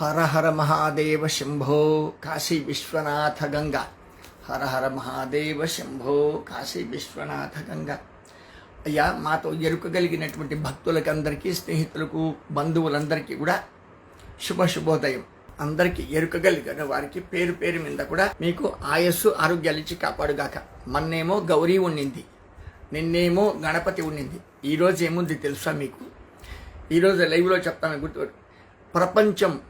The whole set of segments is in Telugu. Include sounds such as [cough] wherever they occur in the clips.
హర హర మహాదేవ శంభో కాశీ విశ్వనాథ గంగా. హర హర మహాదేవ శంభో కాశీ విశ్వనాథ గంగా. అయ్యా మాతో ఎరుకగలిగినటువంటి భక్తులకందరికీ స్నేహితులకు బంధువులందరికీ కూడా శుభ శుభోదయం. అందరికీ ఎరుకగలిగిన వారికి పేరు పేరు మీద కూడా మీకు ఆయస్సు ఆరోగ్యాలు ఇచ్చి కాపాడుగాక. మొన్నేమో గౌరీ ఉండింది నిన్నేమో గణపతి ఉండింది ఈరోజు ఏముంది తెలుసా మీకు? ఈరోజు లైవ్లో చెప్తాను గుర్తు ప్రపంచం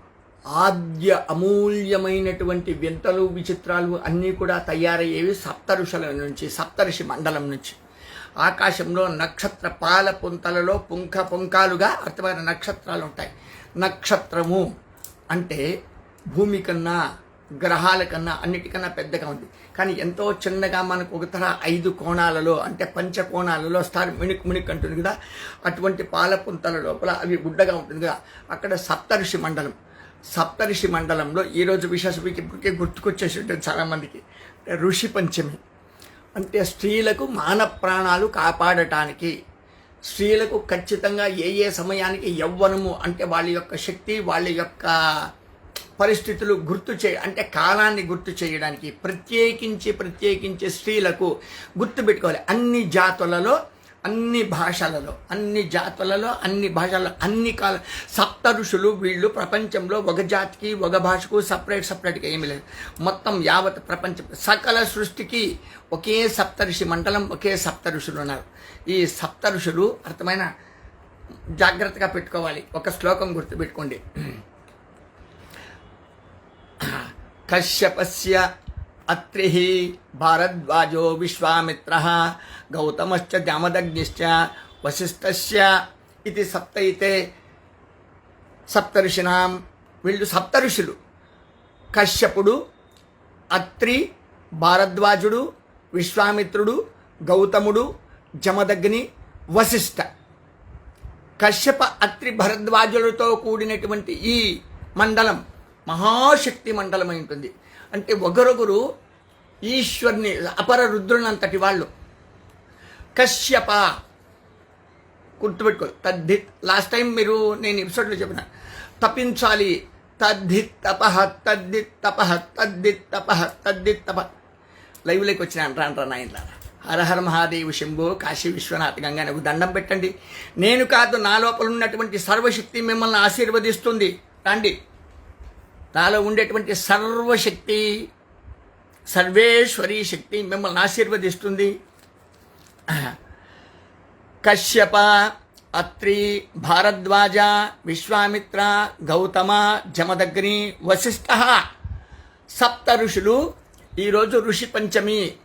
ఆద్య అమూల్యమైనటువంటి వింతలు విచిత్రాలు అన్నీ కూడా తయారయ్యేవి సప్తఋషుల నుంచి సప్తఋషి మండలం నుంచి. ఆకాశంలో నక్షత్ర పాల పుంతలలో పుంఖ పుంకాలుగా అర్థమైన నక్షత్రాలు ఉంటాయి. నక్షత్రము అంటే భూమి కన్నా గ్రహాల కన్నా అన్నిటికన్నా పెద్దగా ఉంది. కానీ ఎంతో చిన్నగా మనకు ఒకతర ఐదు కోణాలలో అంటే పంచకోణాలలో స్టార్ మిణుక్ మిణుక్ అంటుంది కదా. అటువంటి పాల పుంతల లోపల అవి గుడ్డగా ఉంటుంది కదా. అక్కడ సప్తఋషి మండలం. సప్తఋషి మండలంలో ఈరోజు విశేష మీకు ఇప్పటికే గుర్తుకొచ్చేసి ఉంటుంది చాలామందికి ఋషి పంచమి. అంటే స్త్రీలకు మాన ప్రాణాలు కాపాడటానికి స్త్రీలకు ఖచ్చితంగా ఏ ఏ సమయానికి యవ్వనము అంటే వాళ్ళ యొక్క శక్తి వాళ్ళ యొక్క పరిస్థితులు గుర్తు చే అంటే కాలాన్ని గుర్తు చేయడానికి ప్రత్యేకించి ప్రత్యేకించి స్త్రీలకు గుర్తు పెట్టుకోవాలి అన్ని జాతులలో అన్ని భాషలలో అన్ని జాతులలో అన్ని భాషలలో అన్ని కాల సప్త ఋషులు వీళ్ళు ప్రపంచంలో ఒక జాతికి ఒక భాషకు సపరేట్ సపరేట్గా ఏమీ లేదు. మొత్తం యావత్ ప్రపంచం సకల సృష్టికి ఒకే సప్త ఋషి మండలం ఒకే సప్త ఋషులు ఉన్నారు. ఈ సప్త ఋషులు అర్థమైన జాగ్రత్తగా పెట్టుకోవాలి. ఒక శ్లోకం గుర్తుపెట్టుకోండి. [clears throat] కశ్యపస్య అత్రి భారద్వాజో విశ్వామిత్ర గౌతమశ్చ జామదగ్నిశ్చ వశిష్ఠస్య ఇది సప్తయితే సప్తఋషినాం వీళ్ళు సప్తఋషులు కశ్యపుడు అత్రి భారద్వాజుడు విశ్వామిత్రుడు గౌతముడు జమదగ్ని వశిష్ఠ కశ్యప అత్రి భరద్వాజులతో కూడినటువంటి ఈ మండలం మహాశక్తి మండలం ఉంటుంది అంటే ఒకరొకరు ఈశ్వర్ని అపర రుద్రునంతటి వాళ్ళు. కశ్యప. గుర్తుపెట్టుకో తద్ధి లాస్ట్ టైం మీరు నేను ఎపిసోడ్లో చెప్పిన. తపించాలి. తద్ధి తపహ తద్ధి తపహ తద్ధి తపహ తద్ధి తప. లైవ్లోకి వచ్చిన అంటారా అంటారా నాయన హర హర మహాదేవ్ శంభో కాశీ విశ్వనాథ్ గంగా నాకు దండం పెట్టండి. నేను కాదు నా లోపల ఉన్నటువంటి సర్వశక్తి మిమ్మల్ని ఆశీర్వదిస్తుంది. రండి. నాలో ఉండేటువంటి సర్వశక్తి సర్వేశ్వరీ శక్తి మిమ్మల్ని ఆశీర్వదిస్తుంది. కశ్యప అత్రి భారద్వాజ విశ్వామిత్ర గౌతమ జమదగ్ని వశిష్ఠ సప్త ఋషులు ఈరోజు ఋషి పంచమి.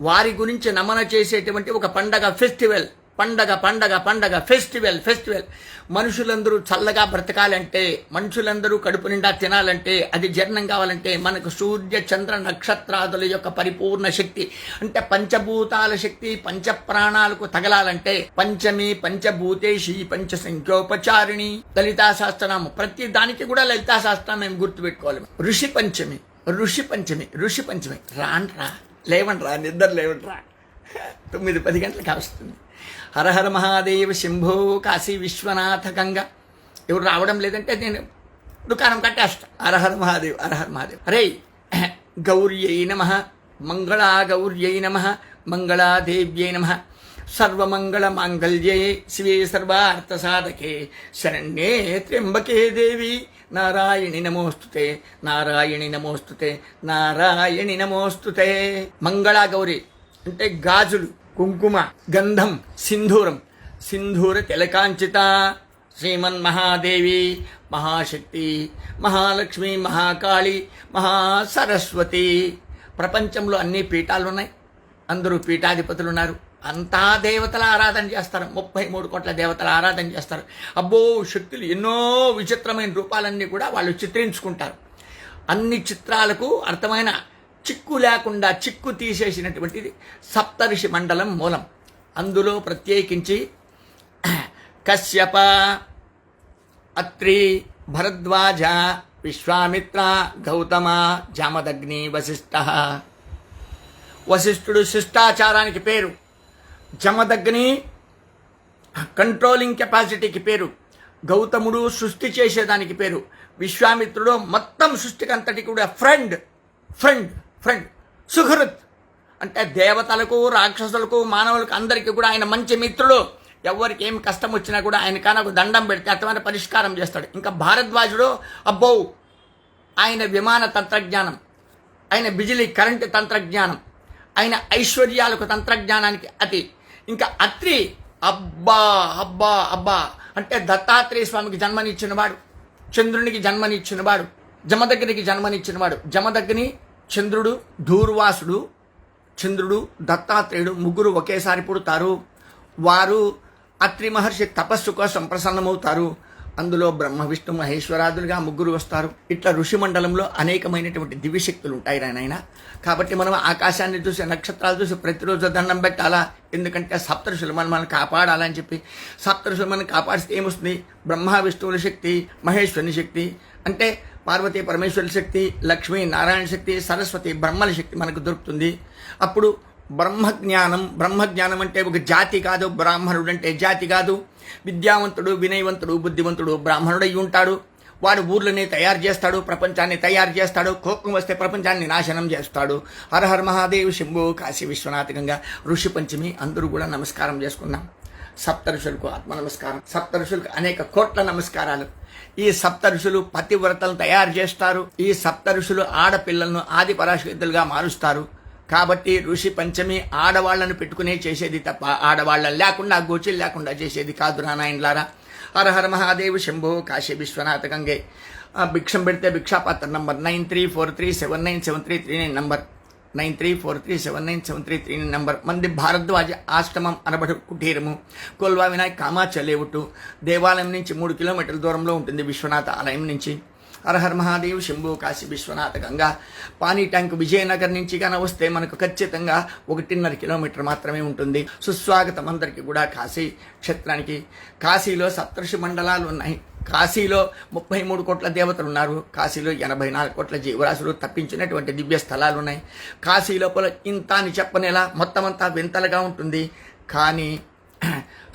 వారి గురించి నమన చేసేటువంటి ఒక పండగ ఫెస్టివల్. పండగ పండగ పండగ ఫెస్టివల్ ఫెస్టివల్. మనుషులందరూ చల్లగా బ్రతకాలంటే మనుషులందరూ కడుపు నిండా తినాలంటే అది జీర్ణం కావాలంటే మనకు సూర్య చంద్ర నక్షత్రాదుల యొక్క పరిపూర్ణ శక్తి. అంటే పంచభూతాల శక్తి పంచ ప్రాణాలకు తగలాలంటే పంచమి పంచభూతేషి పంచ సంఖ్యోపచారిణి లలితా శాస్త్రనామం ప్రతి దానికి కూడా లలితా శాస్త్రం మేము గుర్తుపెట్టుకోవాలి. ఋషి పంచమి ఋషి పంచమి ఋషి పంచమి. రాండ్రా లేవండ్రా నిద్ర లేవండ్రా. తొమ్మిది పది గంటలకు వస్తుంది. హరహర మహాదేవ శంభో కాశీ విశ్వనాథ గంగ. ఎవరు రావడం లేదంటే నేను దుకాణం కట్టేస్తా. హర మహాదేవ్ హర మహాదేవ్. అరే గౌర్యై నమ మంగళా గౌర్యై నమ మంగళాదేవ్యై నమ. సర్వమంగళ మాంగళ్యే శివే సర్వార్థ సాధకే. శరణ్యే త్ర్యంబకే దేవి. నారాయణి నమోస్తుతే నారాయణి నమోస్తుతే నారాయణి నమోస్తుతే. మంగళా గౌరి అంటే గాజులు. కుంకుమ గంధం సింధూరం. సింధూర తిలకాంచిత. శ్రీమన్ మహాదేవి మహాశక్తి మహాలక్ష్మి మహాకాళి మహాసరస్వతి. ప్రపంచంలో అన్ని పీఠాలు ఉన్నాయి అందరూ పీఠాధిపతులు ఉన్నారు అంతా దేవతల ఆరాధన చేస్తారు. ముప్పై మూడు కోట్ల దేవతల ఆరాధన చేస్తారు. అబ్బో శక్తులు ఎన్నో విచిత్రమైన రూపాలన్నీ కూడా వాళ్ళు చిత్రించుకుంటారు. అన్ని చిత్రాలకు అర్థమైన చిక్కు లేకుండా చిక్కు తీసేసినటువంటిది సప్తర్షి మండలం మూలం. అందులో ప్రత్యేకించి కశ్యప అత్రి భరద్వాజ విశ్వామిత్ర గౌతమ జామదగ్ని వశిష్ఠ వశిష్ఠుడు శిష్టాచారానికి పేరు. జమదగ్ని కంట్రోలింగ్ కెపాసిటీకి పేరు. గౌతముడు సృష్టి చేసేదానికి పేరు. విశ్వామిత్రుడు మొత్తం సృష్టికంతటి కూడా ఫ్రెండ్ ఫ్రెండ్. ఫ్రెండ్ సుహృత్ అంటే దేవతలకు రాక్షసులకు మానవులకు అందరికీ కూడా ఆయన మంచి మిత్రుడు. ఎవరికి ఏం కష్టం వచ్చినా కూడా ఆయన కానకు దండం పెడితే అర్థమైన పరిష్కారం చేస్తాడు. ఇంకా భారద్వాజుడు అబ్బో ఆయన విమాన తంత్రజ్ఞానం. ఆయన బిజిలీ కరెంటు తంత్రజ్ఞానం. ఆయన ఐశ్వర్యాలకు తంత్రజ్ఞానానికి అతి. ఇంకా అత్రి అబ్బా అబ్బా అబ్బా. అంటే దత్తాత్రేయ స్వామికి జన్మనిచ్చినవాడు చంద్రునికి జన్మనిచ్చినవాడు జమదగ్నికి జన్మనిచ్చినవాడు జమదగ్ని చంద్రుడు దూర్వాసుడు చంద్రుడు దత్తాత్రేయుడు ముగ్గురు ఒకేసారి పుడతారు. వారు అత్రి మహర్షి తపస్సు కోసం ప్రసన్నమవుతారు. అందులో బ్రహ్మ విష్ణు మహేశ్వరాదులుగా ముగ్గురు వస్తారు. ఇట్లా ఋషి మండలంలో అనేకమైనటువంటి దివ్యశక్తులు ఉంటాయి నాయన. కాబట్టి మనం ఆకాశాన్ని చూసి నక్షత్రాలు చూసి ప్రతిరోజు దండం పెట్టాలా? ఎందుకంటే సప్తఋషులు మనం మనం కాపాడాలని చెప్పి సప్తఋషులు మనం కాపాడిస్తే ఏమొస్తుంది? బ్రహ్మ విష్ణువుని శక్తి మహేశ్వరుని శక్తి. అంటే పార్వతీ పరమేశ్వర శక్తి లక్ష్మి నారాయణ శక్తి సరస్వతి బ్రహ్మల శక్తి మనకు దొరుకుతుంది. అప్పుడు బ్రహ్మజ్ఞానం బ్రహ్మజ్ఞానం అంటే ఒక జాతి కాదు బ్రాహ్మణుడు అంటే జాతి కాదు. విద్యావంతుడు వినయవంతుడు బుద్ధివంతుడు బ్రాహ్మణుడు అయి ఉంటాడు. వాడు ఊర్లని తయారు చేస్తాడు ప్రపంచాన్ని తయారు చేస్తాడు కోపం వస్తే ప్రపంచాన్ని నాశనం చేస్తాడు. హర హర మహాదేవ్ శంభు కాశీ విశ్వనాథకంగా ఋషి పంచమి అందరూ కూడా నమస్కారం చేసుకున్నాం సప్తరుషులకు ఆత్మ నమస్కారం. సప్తరుషులకు అనేక కోట్ల నమస్కారాలు. ఈ సప్తరుషులు ఋషులు పతివ్రతలను తయారు చేస్తారు. ఈ సప్తరుషులు ఆడపిల్లలను ఆది పరాశక్తులుగా మారుస్తారు. కాబట్టి ఋషి పంచమి ఆడవాళ్ళను పెట్టుకునే చేసేది తప్ప ఆడవాళ్ళని లేకుండా గోచిలు లేకుండా చేసేది కాదు నాయనలారా హర హర మహాదేవ్ శంభో కాశీ విశ్వనాథ గంగే. భిక్షం పెడితే భిక్షాపాత్ర number nine three four three seven nine seven three three nine number. Nine three four three seven nine seven three three number మంది భారద్వాజ ఆశ్రమం అనబడు కుటీరము కొల్వా వినాయక్ కామాచ లేవుటు దేవాలయం నుంచి మూడు కిలోమీటర్ల దూరంలో ఉంటుంది విశ్వనాథ ఆలయం నుంచి హరహర్ మహాదేవ్ శంభు కాశీ విశ్వనాథ గంగా పానీ ట్యాంక్ విజయనగర్ నుంచి కానీ వస్తే మనకు ఖచ్చితంగా ఒకటిన్నర కిలోమీటర్ మాత్రమే ఉంటుంది సుస్వాగతం అందరికీ కూడా కాశీ క్షేత్రానికి కాశీలో సప్తర్షి మండలాలు ఉన్నాయి కాశీలో ముప్పై మూడు కోట్ల దేవతలు ఉన్నారు. కాశీలో ఎనభై నాలుగు కోట్ల జీవరాశులు తప్పించినటువంటి దివ్య స్థలాలు ఉన్నాయి కాశీ లోపల ఇంత అని చెప్పనేలా మొత్తం అంతా వింతలుగా ఉంటుంది. కానీ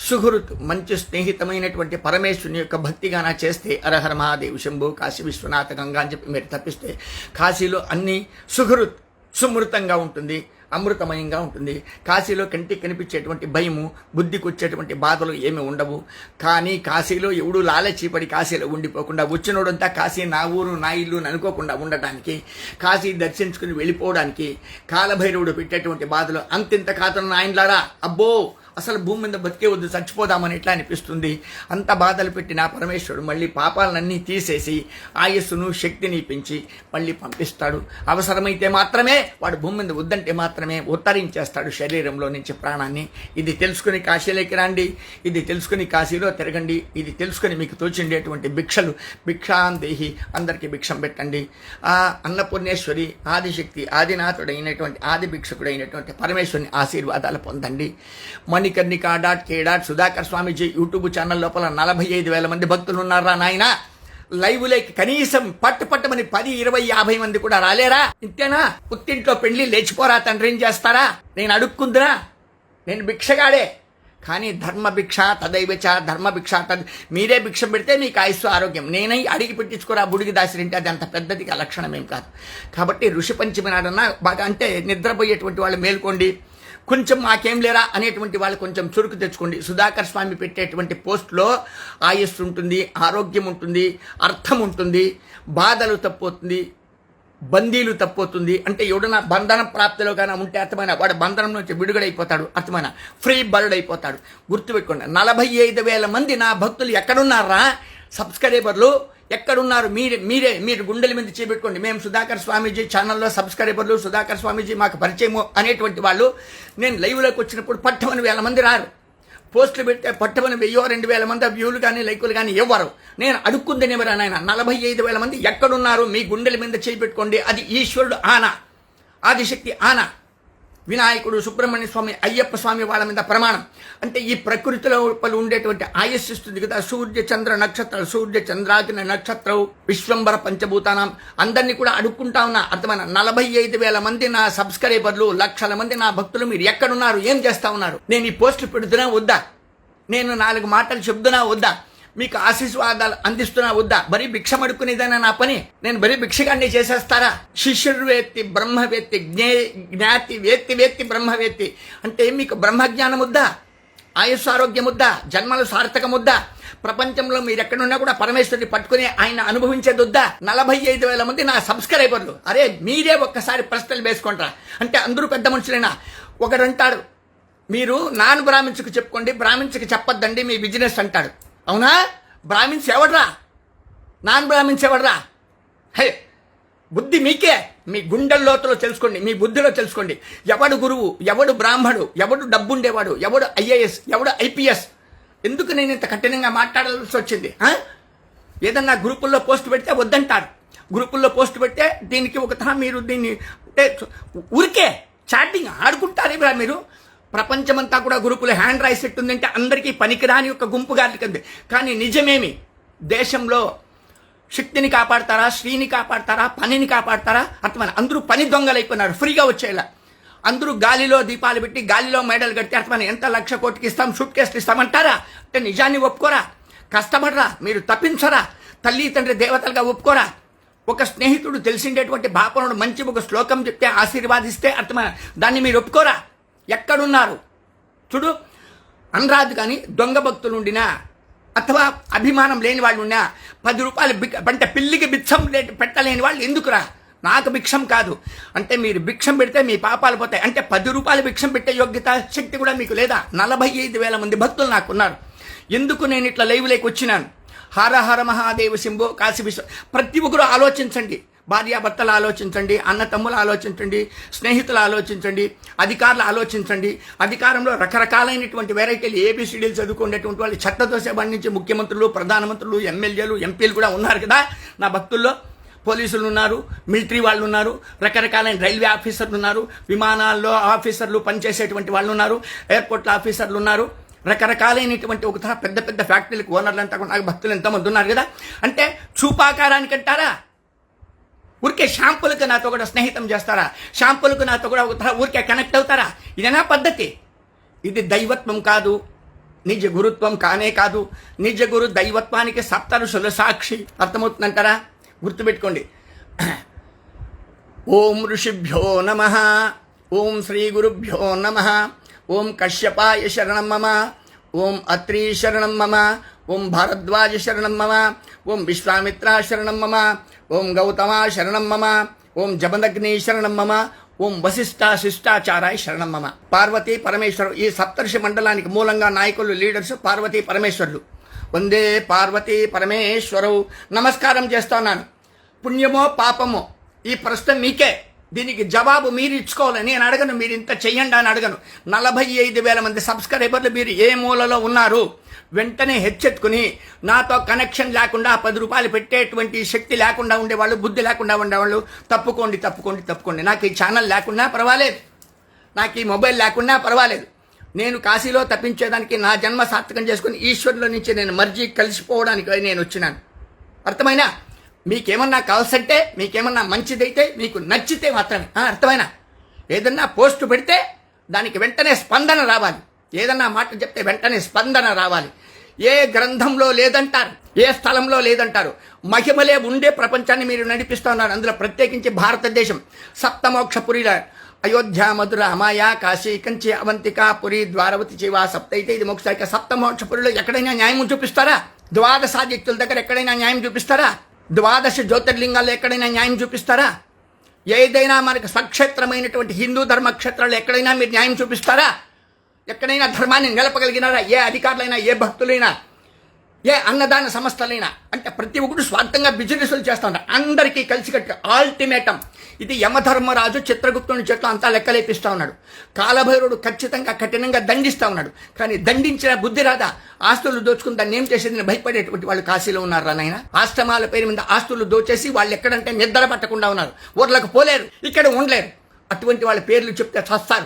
సుహృత్ మంచి స్నేహితమైనటువంటి పరమేశ్వరుని యొక్క భక్తిగాన చేస్తే అరహర మహాదేవ్ శంభు కాశీ విశ్వనాథ గంగా అని చెప్పి మీరు తప్పిస్తే కాశీలో అన్ని సుహృత్ సుమృతంగా ఉంటుంది అమృతమయంగా ఉంటుంది. కాశీలో కంటికి కనిపించేటువంటి భయము బుద్ధికి వచ్చేటువంటి బాధలు ఏమి ఉండవు. కానీ కాశీలో ఎవడు లాలచీపడి కాశీలో ఉండిపోకుండా వచ్చినోడంతా కాశీ నా ఊరు నా ఇల్లు అని అనుకోకుండా ఉండటానికి కాశీ దర్శించుకుని వెళ్ళిపోవడానికి కాలభైరవుడు పెట్టేటువంటి బాధలు అంతింత కాతను ఆయనలారా అబ్బో! అసలు భూమి మీద బతికే వద్దు చచ్చిపోదామని ఎట్లా అనిపిస్తుంది? అంత బాధలు పెట్టిన పరమేశ్వరుడు మళ్ళీ పాపాలన్నీ తీసేసి ఆయుస్సును శక్తిని పెంచి మళ్ళీ పంపిస్తాడు. అవసరమైతే మాత్రమే వాడు భూమి మీద వద్దంటే మాత్రమే ఉత్తరించేస్తాడు శరీరంలో నుంచి ప్రాణాన్ని. ఇది తెలుసుకుని కాశీలోకి రండి ఇది తెలుసుకుని కాశీలో తిరగండి ఇది తెలుసుకుని మీకు తోచిండేటువంటి భిక్షలు భిక్షాందేహి అందరికీ భిక్షం పెట్టండి. ఆ అన్నపూర్ణేశ్వరి ఆదిశక్తి ఆదినాథుడైనటువంటి ఆది భిక్షకుడైనటువంటి పరమేశ్వరుని ఆశీర్వాదాలు పొందండి. Manikarnika dot K dot Sudhakar Swamiji YouTube channel లోపల నలభై ఐదు వేల మంది భక్తులు ఉన్నారా నాయన? లైవ్లోకి కనీసం పట్టు పట్టమని పది ఇరవై యాభై మంది కూడా రాలేరా? ఇంతేనా? పుట్టింట్లో పెళ్ళి లేచిపోరా తండ్రి ఏం చేస్తారా? నేను అడుక్కుందిరా. నేను భిక్షగాడే. కానీ ధర్మ భిక్ష తదైవచ ధర్మ భిక్ష తద్ మీరే భిక్ష పెడితే మీకు ఆయుస్సు ఆరోగ్యం. నేనై అడిగి పెట్టించుకోరా బుడిగి దాసిరింటే అది అంత పెద్దది లక్షణం ఏం కాదు. కాబట్టి ఋషి పంచమి నాడన్నా బాగా అంటే నిద్రపోయేటువంటి వాళ్ళు మేల్కోండి. కొంచెం మాకేం లేరా అనేటువంటి వాళ్ళు కొంచెం చురుకు తెచ్చుకోండి. సుధాకర్ స్వామి పెట్టేటువంటి పోస్ట్లో ఆయుస్సు ఉంటుంది ఆరోగ్యం ఉంటుంది అర్థం ఉంటుంది బాధలు తప్పవుతుంది బందీలు తప్పవుతుంది అంటే ఎవడన్నా బంధన ప్రాప్తిలో కానీ ఉంటే అర్థమైన వాడు బంధనం నుంచి విడుగడైపోతాడు అర్థమైన. ఫ్రీ బర్డ్ అయిపోతాడు గుర్తుపెట్టుకోండి నలభై ఐదు వేల మంది నా భక్తులు ఎక్కడున్నారా? సబ్స్క్రైబర్లు ఎక్కడున్నారు? మీరే మీరే మీరు గుండెల మీద చేపెట్టుకోండి. మేము సుధాకర్ స్వామీజీ ఛానల్లో సబ్స్క్రైబర్లు సుధాకర్ స్వామీజీ మాకు పరిచయము అనేటువంటి వాళ్ళు. నేను లైవ్లోకి వచ్చినప్పుడు పట్టమని వేల మంది రారు. పోస్టులు పెడితే పట్టమని వెయ్యో రెండు వేల మంది వ్యూలు కానీ లైకులు కానీ ఇవ్వరు నేను అడుక్కుందని ఎవరా నాయన? నలభై ఐదు వేల మంది ఎక్కడున్నారు? మీ గుండెల మీద చేపెట్టుకోండి. అది ఈశ్వరుడు ఆన. ఆదిశక్తి ఆన. వినాయకుడు సుబ్రహ్మణ్య స్వామి అయ్యప్ప స్వామి వాళ్ళ మీద ప్రమాణం. అంటే ఈ ప్రకృతిలో లోపల ఉండేటువంటి ఆయుస్సు కదా సూర్య చంద్ర నక్షత్ర సూర్య చంద్రాగ్ని నక్షత్రం విశ్వంబర పంచభూతానం అందరినీ కూడా అడుక్కుంటా ఉన్నా. అర్థమైన? నలభై ఐదు వేల మంది నా సబ్స్క్రైబర్లు లక్షల మంది నా భక్తులు మీరు ఎక్కడున్నారు ఏం చేస్తా ఉన్నారు? నేను ఈ పోస్టులు పెడుతున్నా వద్దా? నేను నాలుగు మాటలు చెబుతున్నా వద్దా? మీకు ఆశీర్వాదాలు అందిస్తున్నా వద్దా? బరీ భిక్ష అడుక్కునేదైనా నా పని? నేను బరీ భిక్షగాన్ని చేసేస్తారా? శిష్యుడు వేత్తి బ్రహ్మవేత్తి జ్ఞే జ్ఞాతి వేత్తి వేత్తి బ్రహ్మవేత్తి అంటే మీకు బ్రహ్మజ్ఞానం వద్దా ఆయుష్ ఆరోగ్యం వద్దా జన్మలు సార్థకం వద్దా ప్రపంచంలో మీరు ఎక్కడున్నా కూడా పరమేశ్వరుని పట్టుకుని ఆయన అనుభవించేది వద్దా నలభై ఐదు వేల మంది నా సబ్స్క్రైబర్లు. అరే మీరే ఒక్కసారి ప్రశ్నలు వేసుకుంటారా? అంటే అందరూ పెద్ద మనుషులైనా? ఒకడంటాడు మీరు నాన్ బ్రాహ్మిన్స్కి చెప్పుకోండి బ్రాహ్మిన్స్కి చెప్పొద్దండి మీ బిజినెస్ అంటాడు. అవునా? బ్రాహ్మిన్స్ ఎవడ్రా నాన్ బ్రాహ్మిన్స్ ఎవడ్రా హే బుద్ధి మీకే. మీ గుండెల లోతులో తెలుసుకోండి మీ బుద్ధిలో తెలుసుకోండి. ఎవడు గురువు ఎవడు బ్రాహ్మడు ఎవడు డబ్బుండేవాడు ఎవడు ఐఏఎస్ ఎవడు ఐపీఎస్? ఎందుకు నేను ఇంత కఠినంగా మాట్లాడాల్సి వచ్చింది ఏదన్నా గ్రూపుల్లో పోస్ట్ పెడితే వద్దంటారు. గ్రూపుల్లో పోస్ట్ పెడితే దీనికి ఒక మీరు దీన్ని అంటే ఊరికే చాటింగ్ ఆడుకుంటారేమిరా మీరు? ప్రపంచమంతా కూడా గురుకుల హ్యాండ్ రైస్ సెట్ ఉందంటే అందరికీ పనికిరాని ఒక గుంపు గారికి కానీ నిజమేమి? దేశంలో శక్తిని కాపాడతారా శ్రీని కాపాడతారా పనిని కాపాడతారా? అర్థమైన అందరూ పని దొంగలు అయిపోయినారు ఫ్రీగా వచ్చేలా. అందరూ గాలిలో దీపాలు పెట్టి గాలిలో మేడలు కడితే అర్థమైన ఎంత లక్ష కోటికి ఇస్తాం షూట్ కేసులు ఇస్తామంటారా? అంటే నిజాన్ని ఒప్పుకోరా? కష్టపడరా? మీరు తప్పించరా? తల్లి తండ్రి దేవతలుగా ఒప్పుకోరా? ఒక స్నేహితుడు తెలిసిండేటువంటి బాపనుడు మంచి ఒక శ్లోకం చెప్తే ఆశీర్వాదిస్తే అర్థమైన దాన్ని మీరు ఒప్పుకోరా? ఎక్కడున్నారు? చూడు అనరాదు కానీ దొంగ భక్తులు ఉండినా అథవా అభిమానం లేని వాళ్ళు ఉన్నా పది రూపాయలు అంటే పిల్లికి బిచ్చం పెట్టలేని వాళ్ళు ఎందుకురా? నాకు భిక్షం కాదు. అంటే మీరు భిక్షం పెడితే మీ పాపాలు పోతాయి. అంటే పది రూపాయలు భిక్షం పెట్టే యోగ్యత శక్తి కూడా మీకు లేదా? నలభై ఐదు వేల మంది భక్తులు నాకున్నారు. ఎందుకు నేను ఇట్లా లైవ్ వచ్చినాను? హర హర మహాదేవ శింభో కాశీ విశ్వ ప్రతి ఒక్కరు ఆలోచించండి. భార్యాభర్తలు ఆలోచించండి అన్న తమ్ములు ఆలోచించండి స్నేహితులు ఆలోచించండి అధికారులు ఆలోచించండి. అధికారంలో రకరకాలైనటువంటి వెరైటీలు ఏబిసిడీలు చదువుకునేటువంటి వాళ్ళు చట్టదోసేవాడి నుంచి ముఖ్యమంత్రులు ప్రధానమంత్రులు ఎమ్మెల్యేలు ఎంపీలు కూడా ఉన్నారు కదా నా భక్తుల్లో. పోలీసులు ఉన్నారు మిలిటరీ వాళ్ళు ఉన్నారు రకరకాలైన రైల్వే ఆఫీసర్లు ఉన్నారు విమానాల్లో ఆఫీసర్లు పనిచేసేటువంటి వాళ్ళు ఉన్నారు ఎయిర్పోర్ట్ల ఆఫీసర్లు ఉన్నారు. రకరకాలైనటువంటి ఒక తర పెద్ద పెద్ద ఫ్యాక్టరీలకు ఓనర్లు అంతా కూడా నాకు భక్తులు ఎంతమంది ఉన్నారు కదా. అంటే చూపాకారానికి అంటారా? ఊరికే షాంపులకు నాతో కూడా స్నేహితం చేస్తారా? షాంపులకు నాతో కూడా ఊరికే కనెక్ట్ అవుతారా? ఇదేనా పద్ధతి? ఇది దైవత్వం కాదు. నిజ గురుత్వం కానే కాదు. నిజ గురు దైవత్వానికి సప్త సాక్షి అర్థమవుతుందంటారా? గుర్తుపెట్టుకోండి. [clears throat] ఓం ఋషిభ్యో నమ. ఓం శ్రీ గురుభ్యో నమ. ఓం కశ్యపాయ శరణం మమ. ఓం అత్రీ శరణం మమ. ఓం భారద్వాజ శరణం మమ ఓం విశ్వామిత్ర శరణం మమ ఓం గౌతమ శరణం మమ ఓం జమదగ్ని శరణం మమ ఓం వశిష్ట శిష్టాచారాయ శరణం మమ. పార్వతీ పరమేశ్వరు ఈ సప్తర్షి మండలానికి మూలంగా నాయకులు లీడర్స్ పార్వతీ పరమేశ్వరులు. వందే పార్వతీ పరమేశ్వరు. నమస్కారం చేస్తున్నాను పుణ్యమో పాపమో ఈ ప్రశ్న మీకే. దీనికి జవాబు మీరు ఇచ్చుకోవాలి. నేను అడగను మీరు ఇంత చెయ్యండి అని అడగను. నలభై ఐదు వేల మంది సబ్స్క్రైబర్లు మీరు ఏ మూలలో ఉన్నారు? వెంటనే హెచ్చెత్తుకుని నాతో కనెక్షన్ లేకుండా పది రూపాయలు పెట్టేటువంటి శక్తి లేకుండా ఉండేవాళ్ళు బుద్ధి లేకుండా ఉండేవాళ్ళు తప్పుకోండి తప్పుకోండి తప్పుకోండి. నాకు ఈ ఛానల్ లేకున్నా పర్వాలేదు. నాకు ఈ మొబైల్ లేకున్నా పర్వాలేదు. నేను కాశీలో తప్పించేదానికి నా జన్మ సార్థకం చేసుకుని ఈశ్వరులో నుంచి నేను మర్జీ కలిసిపోవడానికి నేను వచ్చినాను. అర్థమైనా? మీకేమన్నా కావాల్సంటే మీకేమన్నా మంచిదైతే మీకు నచ్చితే మాత్రమే. అర్థమైనా? ఏదన్నా పోస్ట్ పెడితే దానికి వెంటనే స్పందన రావాలి. ఏదన్నా మాట చెప్తే వెంటనే స్పందన రావాలి. ఏ గ్రంథంలో లేదంటారు ఏ స్థలంలో లేదంటారు. మహిమలే ఉండే ప్రపంచాన్ని మీరు నడిపిస్తూ ఉన్నారు. అందులో ప్రత్యేకించి భారతదేశం. సప్తమోక్షపురిల అయోధ్య మధుర అమాయ కాశీ కంచి అవంతిక పురి ద్వారవతి చివా సప్తైతే ఇది మోక్ష సప్తమోక్షపురిలో ఎక్కడైనా న్యాయం చూపిస్తారా? ద్వాదశాదిత్యుల దగ్గర ఎక్కడైనా న్యాయం చూపిస్తారా? ద్వాదశ జ్యోతిర్లింగాల్లో ఎక్కడైనా న్యాయం చూపిస్తారా? ఏదైనా మనకు స్వక్షేత్రమైనటువంటి హిందూ ధర్మక్షేత్రాలు ఎక్కడైనా మీరు న్యాయం చూపిస్తారా? ఎక్కడైనా ధర్మాన్ని నిలపగలిగినారా? ఏ అధికారులైనా ఏ భక్తులైనా? ఏ అన్నదాన సంస్థలైనా అంటే ప్రతి ఒక్కరు స్వార్థంగా బిజినెస్లు చేస్తాడు. ఉంటారు అందరికీ కలిసికట్టు ఆల్టిమేటం ఇది యమధర్మరాజు చిత్రగుప్తుని చెట్లు అంతా లెక్కలేపిస్తా ఉన్నాడు. కాలభైరుడు ఖచ్చితంగా కఠినంగా దండిస్తా ఉన్నాడు. కానీ దండించిన బుద్ధి రాదా? ఆస్తులు దోచుకుని దాన్ని ఏం చేసేది భయపడేటువంటి వాళ్ళు కాశీలో ఉన్నారు నాయన. ఆశ్రమాల పేరు మీద ఆస్తులు దోచేసి వాళ్ళు ఎక్కడంటే నిద్ర పట్టకుండా ఉన్నారు. ఊర్లకు పోలేరు ఇక్కడ ఉండలేరు. అటువంటి వాళ్ళ పేర్లు చెప్తే చస్తారు.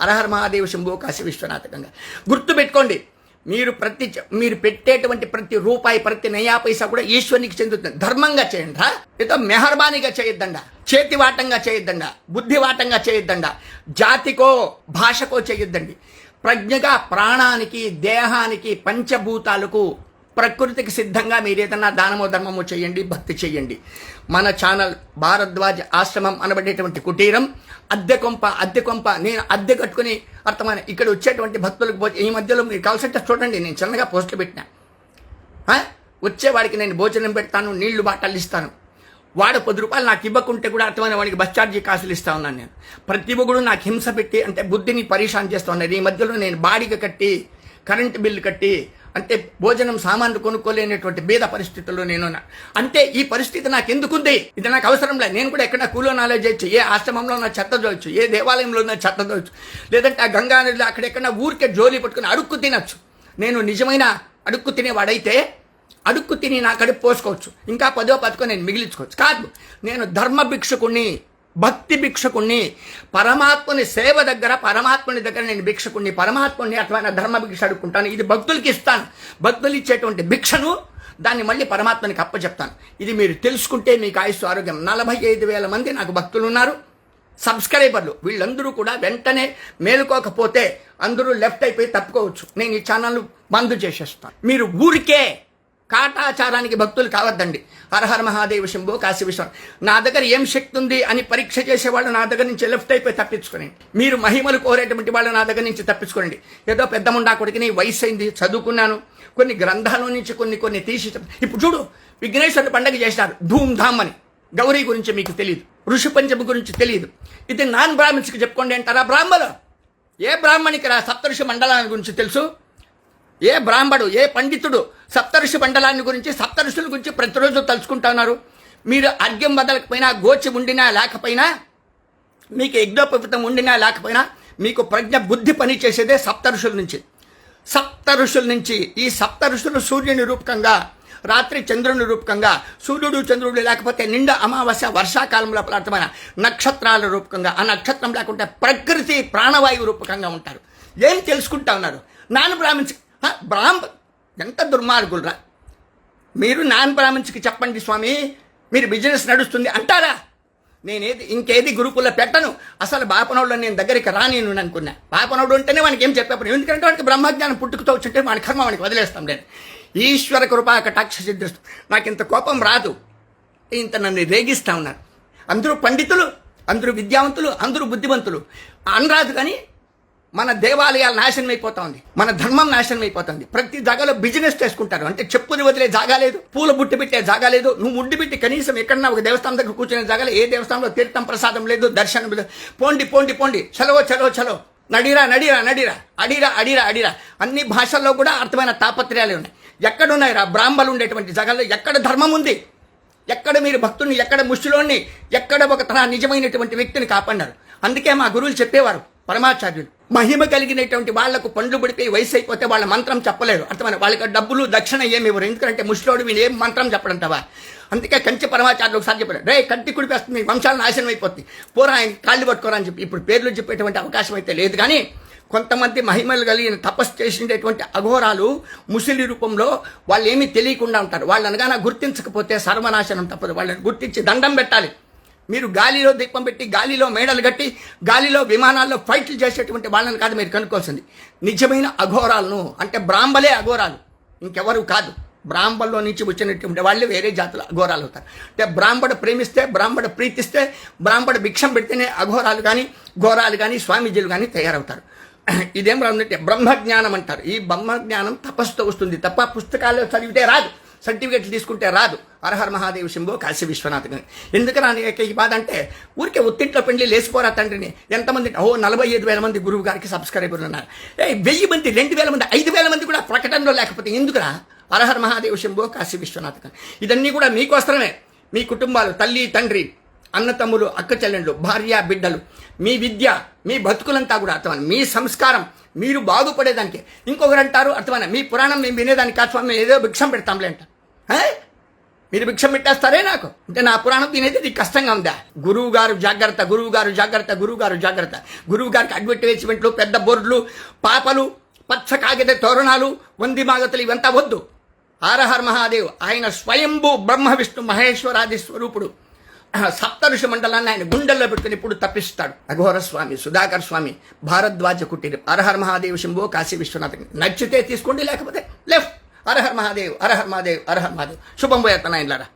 అరహర్ మహాదేవ శంభో కాశీ విశ్వనాథకంగా. గుర్తుపెట్టుకోండి మీరు ప్రతి చ- మీరు పెట్టేటువంటి ప్రతి రూపాయి ప్రతి నయా పైసా కూడా ఈశ్వరునికి చెందుతుంది. ధర్మంగా చేయండి ఏదో మెహర్బానీగా చేయొద్దండ. చేతివాటంగా చేయొద్దండ. బుద్ధివాటంగా చేయొద్దండ. జాతికో భాషకో చేయొద్దండి. ప్రజ్ఞగా ప్రాణానికి దేహానికి పంచభూతాలకు ప్రకృతికి సిద్ధంగా మీరు ఏదన్నా దానమో ధర్మమో చేయండి భక్తి చేయండి. మన ఛానల్ భారద్వాజ ఆశ్రమం అనబడేటువంటి కుటీరం అద్దె కొంప అద్దె కొంప నేను అద్దె కట్టుకుని అర్థమైన ఇక్కడ వచ్చేటువంటి భక్తులకు ఈ మధ్యలో మీరు కావాల్సింటే చూడండి నేను చిన్నగా పోస్టులు పెట్టినా. వచ్చేవాడికి నేను భోజనం పెడతాను నీళ్ళు బాటలు ఇస్తాను. వాడు పది రూపాయలు నాకు ఇవ్వకుంటే కూడా అర్థమైన వాడికి బస్ ఛార్జీ కాసులు ఇస్తా ఉన్నాను నేను. ప్రతి ఒక్కడు నాకు హింస పెట్టి అంటే బుద్ధిని పరేషాన్ చేస్తా ఉన్నారు ఈ మధ్యలో నేను బాడిగ కట్టి కరెంటు బిల్లు కట్టి అంటే భోజనం సామాన్లు కొనుక్కోలేనటువంటి బీద పరిస్థితుల్లో నేను అంటే ఈ పరిస్థితి నాకు ఎందుకుంది ఇది నాకు అవసరం లేదు నేను కూడా ఎక్కడ కూలో నాలెడ్జ్ చేయొచ్చు ఏ ఆశ్రమంలో నా చెత్త దోయచ్చు ఏ దేవాలయంలో నా చెత్త దోయచ్చు లేదంటే ఆ గంగా నదిలో అక్కడెక్కడ ఊరికే జోలి పట్టుకుని అడుక్కు తినచ్చు. నేను నిజమైన అడుక్కు తినేవాడైతే అడుక్కు తిని నా కడుపు పోసుకోవచ్చు. ఇంకా పదో పదకో నేను మిగిలించుకోవచ్చు. కాదు నేను ధర్మ భిక్షకుణ్ణి భక్తి భిక్షకుణ్ణి పరమాత్మని సేవ దగ్గర పరమాత్మని దగ్గర నేను భిక్షకుణ్ణి పరమాత్మని అట్లా ధర్మ భిక్ష అడుక్కుంటాను ఇది భక్తులకి ఇస్తాను. భక్తులు ఇచ్చేటువంటి భిక్షను దాన్ని మళ్ళీ పరమాత్మనికి అప్పచెప్తాను. ఇది మీరు తెలుసుకుంటే మీకు ఆయుస్సు ఆరోగ్యం. నలభై ఐదు వేల మంది నాకు భక్తులు ఉన్నారు. సబ్స్క్రైబర్లు వీళ్ళందరూ కూడా వెంటనే మేలుకోకపోతే అందరూ లెఫ్ట్ అయిపోయి తప్పుకోవచ్చు. నేను ఈ ఛానల్ బంద్ చేసేస్తాను. మీరు ఊరికే కాటాచారానికి భక్తులు కావద్దండి. హరహర మహాదేవ శంభో కాశీ విశ్వం. నా దగ్గర ఏం శక్తి ఉంది అని పరీక్ష చేసేవాళ్ళు నా దగ్గర నుంచి లెఫ్ట్ అయిపోయి తప్పించుకోండి మీరు మహిమలు కోరేటువంటి వాళ్ళు నా దగ్గర నుంచి తప్పించుకోండి ఏదో పెద్ద ముండా కొడుకుని వయసు అయింది చదువుకున్నాను. కొన్ని గ్రంథాల నుంచి కొన్ని కొన్ని తీసి ఇప్పుడు చూడు విఘ్నేశ్వరుడు పండగ చేశారు ధూమ్ ధామ్ అని. గౌరీ గురించి మీకు తెలియదు ఋషి పంచమి గురించి తెలియదు ఇది నాన్ బ్రాహ్మణ్స్కి చెప్పుకోండి అంటారా బ్రాహ్మలు? ఏ బ్రాహ్మణికి రా సప్తఋషి మండలాల గురించి తెలుసు? ఏ బ్రాహ్మడు ఏ పండితుడు సప్తఋషి మండలాన్ని గురించి సప్తఋషుల గురించి ప్రతిరోజు తలుచుకుంటున్నారు మీరు అర్ఘ్యం వదలకపోయినా గోచి ఉండినా లేకపోయినా మీకు యజ్ఞోపవితం ఉండినా లేకపోయినా మీకు ప్రజ్ఞ బుద్ధి పని చేసేదే సప్త ఋషుల నుంచి. సప్త ఋషుల నుంచి ఈ సప్త ఋషులు సూర్యుని రూపకంగా రాత్రి చంద్రుని రూపకంగా సూర్యుడు చంద్రుడు లేకపోతే నిండా అమావాస్య వర్షాకాలంలో ప్రార్థమైన నక్షత్రాల రూపకంగా ఆ నక్షత్రం లేకుంటే ప్రకృతి ప్రాణవాయువు రూపకంగా ఉంటారు. ఏం తెలుసుకుంటా ఉన్నారు? నాన్ బ్రాహ్మిన్స్ బ్రాహ్మ ఎంత దుర్మార్గులరా మీరు నాన్ బ్రాహ్మణ్స్కి చెప్పండి స్వామి మీరు బిజినెస్ నడుస్తుంది అంటారా? నేనేది ఇంకేది గురుకుల పెట్టను. అసలు బాపనోళ్ళు నేను దగ్గరికి రానేను అనుకున్నా. బాపనోడు ఉంటేనే వానికి ఏం చెప్పాను ఎందుకంటే వానికి బ్రహ్మజ్ఞానం పుట్టుకుతో వచ్చింటే వాడి కర్మ వానికి వదిలేస్తాం నేను. ఈశ్వర కృపా కటాక్ష సిద్ధిస్తూ. నాకు ఇంత కోపం రాదు. ఇంత నన్ను రేగిస్తా ఉన్నారు. అందరూ పండితులు అందరూ విద్యావంతులు అందరూ బుద్ధిమంతులు. అనరాదు కానీ మన దేవాలయాలు నాశనం అయిపోతా ఉంది మన ధర్మం నాశనం అయిపోతుంది. ప్రతి జాగాలో బిజినెస్ చేసుకుంటారు. అంటే చెప్పుని వదిలే జాగా లేదు పూల బుట్టి పెట్టే జాగా లేదు నువ్వు ముడ్డి పెట్టి కనీసం ఎక్కడన్నా ఒక దేవస్థానం దగ్గర కూర్చునే జాగాలో ఏ దేవస్థానంలో తీర్థం ప్రసాదం లేదు దర్శనం లేదు. పోండి పోండి పోండి. చలో చలో చలో. నడిరా నడిరా నడిరా. అడిరా అడిరా అడిరా. అన్ని భాషల్లో కూడా అర్థమైన తాపత్రయాలు ఉన్నాయి. ఎక్కడున్నాయి రా? బ్రాహ్మలు ఉండేటువంటి జాగాల్లో ఎక్కడ ధర్మం ఉంది? ఎక్కడ మీరు భక్తుని ఎక్కడ ముష్టిలోని ఎక్కడ ఒక తన నిజమైనటువంటి వ్యక్తిని కాపాడినారు? అందుకే మా గురువులు చెప్పేవారు పరమాచార్యులు మహిమ కలిగినటువంటి వాళ్ళకు పండ్లు పడిపోయి వయసు అయిపోతే వాళ్ళ మంత్రం చెప్పలేరు. అర్థమైన వాళ్ళకి డబ్బులు దక్షిణ ఏమి ఇవ్వరు. ఎందుకంటే ముష్టిలోడు వీళ్ళు ఏం మంత్రం చెప్పడంటావా? అందుకే కంచి పరమాచార్యులు ఒకసారి చెప్పారు. రే కంటి కుడిపేస్తుంది వంశాలు నాశనం అయిపోతుంది పోరా ఆయన కాళ్ళు పట్టుకోరని చెప్పి ఇప్పుడు పేర్లు చెప్పేటువంటి అవకాశం అయితే లేదు. కానీ కొంతమంది మహిమలు కలిగిన తపస్సు చేసినటువంటి అఘోరాలు ముసిలి రూపంలో వాళ్ళు ఏమీ తెలియకుండా ఉంటారు. వాళ్ళు అనగానే గుర్తించకపోతే సర్వనాశనం తప్పదు. వాళ్ళని గుర్తించి దండం పెట్టాలి. మీరు గాలిలో దీపం పెట్టి గాలిలో మేడలు కట్టి గాలిలో విమానాల్లో ఫైట్లు చేసేటువంటి వాళ్ళని కాదు మీరు కనుక్కోవాల్సింది. నిజమైన అఘోరాలను అంటే బ్రాహ్మలే అఘోరాలు. ఇంకెవరు కాదు. బ్రాహ్మణలో నుంచి వచ్చినటువంటి వాళ్ళు వేరే జాతుల అఘోరాలు అవుతారు. అంటే బ్రాహ్మణ ప్రేమిస్తే బ్రాహ్మణ ప్రీతిస్తే బ్రాహ్మణ భిక్షం పెడితేనే అఘోరాలు కానీ ఘోరాలు కానీ స్వామీజీలు కానీ తయారవుతారు. ఇదేం రాదంటే బ్రహ్మజ్ఞానం అంటారు. ఈ బ్రహ్మజ్ఞానం తపస్సుతో వస్తుంది తప్ప పుస్తకాల్లో చదివితే రాదు. సర్టిఫికెట్లు తీసుకుంటే రాదు. హరహర మహాదేవ్ శంభో కాశీ విశ్వనాథ్ గాని ఎందుకని అనేక ఈ బాధ అంటే ఊరికే ఒత్తింట్లో పెండ్లి లేచిపోరా తండ్రిని. ఎంతమంది ఓ నలభై ఐదు వేల మంది గురువు గారికి సబ్స్క్రైబర్లు ఉన్నారు. ఏ వెయ్యి మంది రెండు వేల మంది ఐదు వేల మంది కూడా ప్రకటనలో లేకపోతే ఎందుకురా? హరహర మహాదేవ శంభో కాశీ విశ్వనాథ్ ఇదన్నీ కూడా మీకోసమే. మీ కుటుంబాలు తల్లి తండ్రి అన్నతమ్ములు అక్క భార్య బిడ్డలు మీ విద్య మీ బతుకులంతా కూడా అర్థమైన మీ సంస్కారం మీరు బాగుపడేదానికి. ఇంకొకరు అంటారు అర్థమైన మీ పురాణం మేము వినేదానికి కాదు మేము ఏదో భిక్షం పెడతాంలే అంటారు మీరు భిక్షం పెట్టేస్తారే నాకు? అంటే నా పురాణం తినేది ఇది కష్టంగా ఉందా? గురువు గారు జాగ్రత్త గురువు గారు జాగ్రత్త గురువు గారు జాగ్రత్త. గురువు గారికి అడ్వర్టైజ్మెంట్లు పెద్ద బోర్డులు పాపలు పచ్చ కాగిత తోరణాలు వంది మాగతులు ఇవంతా వద్దు. హరహర్ మహాదేవ్ ఆయన స్వయంభూ బ్రహ్మ విష్ణు మహేశ్వరాది స్వరూపుడు. సప్తఋషి మండలాన్ని ఆయన గుండెల్లో పెట్టుకుని ఇప్పుడు తప్పిస్తాడు. అఘోర స్వామి సుధాకర్ స్వామి భారద్వాజ కుటీరం. అరహర్ మహాదేవ్ శంభో కాశీ విశ్వనాథ్. నచ్చితే తీసుకోండి లేకపోతే లెఫ్ట్. అరహర్ మహాదేవ్ అరహర్ మహాదేవ్ అరహర్ మహాదేవ్ శుభం పోయేత్తనా ఇంట్లారా